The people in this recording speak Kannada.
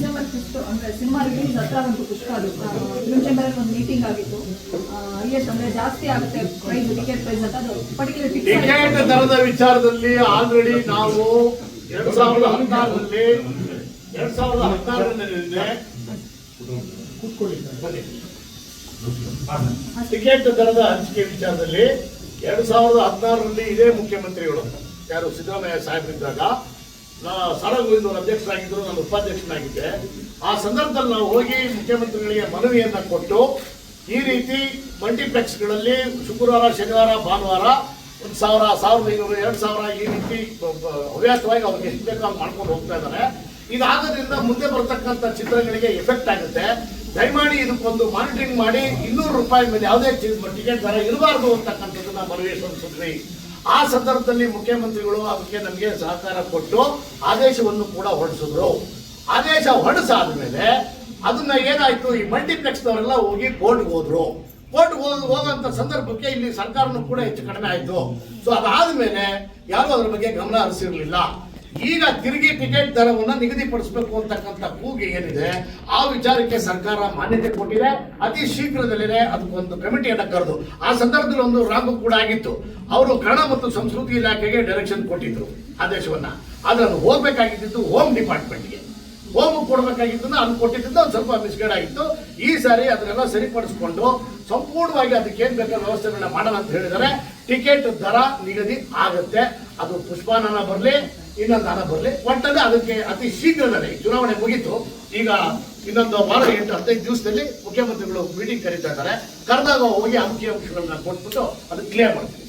ಡಿಸೆಂಬರ್ ಫಿಫ್ತ್ ಅಂದ್ರೆ ಸಿನಿಮಾ ರಿಲೀಸ್ ಹತ್ರ ಒಂದು ಪುಷ್ಪ ಫಿಲ್ಮ್ ಚೇಂಬರ್ ಒಂದು ಮೀಟಿಂಗ್ ಆಗಿತ್ತು. ಎಸ್ ಅಂದ್ರೆ ಜಾಸ್ತಿ ಆಗುತ್ತೆ ಪ್ರೈಸ್ ಟಿಕೆಟ್ ಪ್ರೈಸ್ ಅಂತ. ಅದು ಪರ್ಟಿಕ್ಯುಲರ್ ಟಿಕೆಟ್ ದರದ ವಿಚಾರದಲ್ಲಿ ಆಲ್ರೆಡಿ ನಾವು ಎರಡ್ ಸಾವಿರದ ಹದಿನಾರರಲ್ಲಿ ಎರಡ್ ಸಾವಿರದ ಹದಿನಾರರಲ್ಲಿ ಬನ್ನಿ. ಟಿಕೆಟ್ ದರದ ಹಂಚಿಕೆ ವಿಚಾರದಲ್ಲಿ ಎರಡ್ ಸಾವಿರದ ಹದಿನಾರರಲ್ಲಿ ಇದೇ ಮುಖ್ಯಮಂತ್ರಿಗಳು. ಯಾರು ಸಿದ್ದರಾಮಯ್ಯ ಸಾಹೇಬರಿದ್ದಾಗ ನಾ ಅವರು ಗೋವಿಂದ ಅಧ್ಯಕ್ಷರಾಗಿದ್ದರು, ನಾನು ಉಪಾಧ್ಯಕ್ಷನಾಗಿದ್ದೆ. ಆ ಸಂದರ್ಭದಲ್ಲಿ ನಾವು ಹೋಗಿ ಮುಖ್ಯಮಂತ್ರಿಗಳಿಗೆ ಮನವಿಯನ್ನು ಕೊಟ್ಟು ಈ ರೀತಿ ಮಲ್ಟಿಪ್ಲೆಕ್ಸ್ಗಳಲ್ಲಿ ಶುಕ್ರವಾರ, ಶನಿವಾರ, ಭಾನುವಾರ ಒಂದು ಸಾವಿರ, ಸಾವಿರದ ಐನೂರು, ಎರಡು ಸಾವಿರ ಈ ರೀತಿ ಹವ್ಯಾಸವಾಗಿ ಅವ್ರಿಗೆ ಎಷ್ಟು ಬೇಕೋ ಹಂಗೆ ಮಾಡ್ಕೊಂಡು ಹೋಗ್ತಾ ಇದ್ದಾರೆ. ಇದಾಗೋದ್ರಿಂದ ಮುಂದೆ ಬರ್ತಕ್ಕಂಥ ಚಿತ್ರಗಳಿಗೆ ಎಫೆಕ್ಟ್ ಆಗುತ್ತೆ. ದಯಮಾಡಿ ಇದಕ್ಕೊಂದು ಮಾನಿಟರಿಂಗ್ ಮಾಡಿ ಇನ್ನೂರು ರೂಪಾಯಿ ಮೇಲೆ ಯಾವುದೇ ಟಿಕೆಟ್ ದರ ಇರಬಾರ್ದು ಅಂತಕ್ಕಂಥದ್ದನ್ನ ಮನವಿ ಸಲ್ಲಿಸಿದ್ವಿ. ಆ ಸಂದರ್ಭದಲ್ಲಿ ಮುಖ್ಯಮಂತ್ರಿಗಳು ಅದಕ್ಕೆ ನಮಗೆ ಸಹಕಾರ ಕೊಟ್ಟು ಆದೇಶವನ್ನು ಕೂಡ ಹೊರಡಿಸಿದ್ರು. ಆದೇಶ ಹೊರಡಿಸಾದ್ಮೇಲೆ ಅದನ್ನ ಏನಾಯ್ತು? ಈ ಮಲ್ಟಿಪ್ಲೆಕ್ಸ್ನವರೆಲ್ಲ ಹೋಗಿ ಕೋರ್ಟ್ಗೆ ಹೋದ್ರು. ಕೋರ್ಟ್ ಹೋದಂತ ಸಂದರ್ಭಕ್ಕೆ ಇಲ್ಲಿ ಸರ್ಕಾರನೂ ಕೂಡ ಹೆಚ್ಚು ಕಡಿಮೆ ಆಯ್ತು. ಸೊ ಅದಾದ್ಮೇಲೆ ಯಾರು ಅದ್ರ ಬಗ್ಗೆ ಗಮನ ಹರಿಸಿರ್ಲಿಲ್ಲ. ಈಗ ತಿರುಗಿ ಟಿಕೆಟ್ ದರವನ್ನು ನಿಗದಿಪಡಿಸಬೇಕು ಅಂತಕ್ಕಂಥ ಕೂಗಿ ಏನಿದೆ, ಆ ವಿಚಾರಕ್ಕೆ ಸರ್ಕಾರ ಮಾನ್ಯತೆ ಕೊಟ್ಟಿದೆ, ಅತಿ ಶೀಘ್ರದಲ್ಲೇ ಅದಕ್ಕೊಂದು ಕಮಿಟಿಯನ್ನು ಕರೆದು, ಆ ಸಂದರ್ಭದಲ್ಲಿ ಒಂದು ರಾಗು ಕೂಡ ಆಗಿತ್ತು. ಅವರು ಕನ್ನಡ ಮತ್ತು ಸಂಸ್ಕೃತಿ ಇಲಾಖೆಗೆ ಡೈರೆಕ್ಷನ್ ಕೊಟ್ಟಿದ್ರು ಆದೇಶವನ್ನ. ಆದ್ರೆ ಅದು ಹೋಗ್ಬೇಕಾಗಿದ್ದು ಹೋಮ್ ಡಿಪಾರ್ಟ್ಮೆಂಟ್ಗೆ ಹೋಮ್ ಕೊಡಬೇಕಾಗಿತ್ತು ಅದು ಕೊಟ್ಟಿದ್ದರಿಂದ ಒಂದು ಸ್ವಲ್ಪ ಮಿಸ್ಗೈಡ್ ಆಗಿತ್ತು. ಈ ಸಾರಿ ಅದನ್ನೆಲ್ಲ ಸರಿಪಡಿಸ್ಕೊಂಡು ಸಂಪೂರ್ಣವಾಗಿ ಅದಕ್ಕೆ ಏನು ಬೇಕಾದ ವ್ಯವಸ್ಥೆಗಳನ್ನ ಮಾಡೋಣ ಅಂತ ಹೇಳಿದರೆ ಟಿಕೆಟ್ ದರ ನಿಗದಿ ಆಗುತ್ತೆ. ಅದು ಪುಷ್ಪಾನನ ಬರಲಿ ಇನ್ನೊಂದು ಹಣ ಬರಲಿ. ಒಟ್ಟಲ್ಲಿ ಅದಕ್ಕೆ ಅತಿ ಶೀಘ್ರದಲ್ಲಿ ಚುನಾವಣೆ ಮುಗೀತು. ಈಗ ಇನ್ನೊಂದು ವಾರ ಎಂಟು ಹದಿನೈದು ದಿವಸದಲ್ಲಿ ಮುಖ್ಯಮಂತ್ರಿಗಳು ಮೀಟಿಂಗ್ ಕರೀತಾ ಇದ್ದಾರೆ. ಕರೆದಾಗ ಹೋಗಿ ಅಂಕಿ ಅಂಶಗಳನ್ನ ಕೊಟ್ಬಿಟ್ಟು ಅದು ಕ್ಲಿಯರ್ ಮಾಡ್ತೀವಿ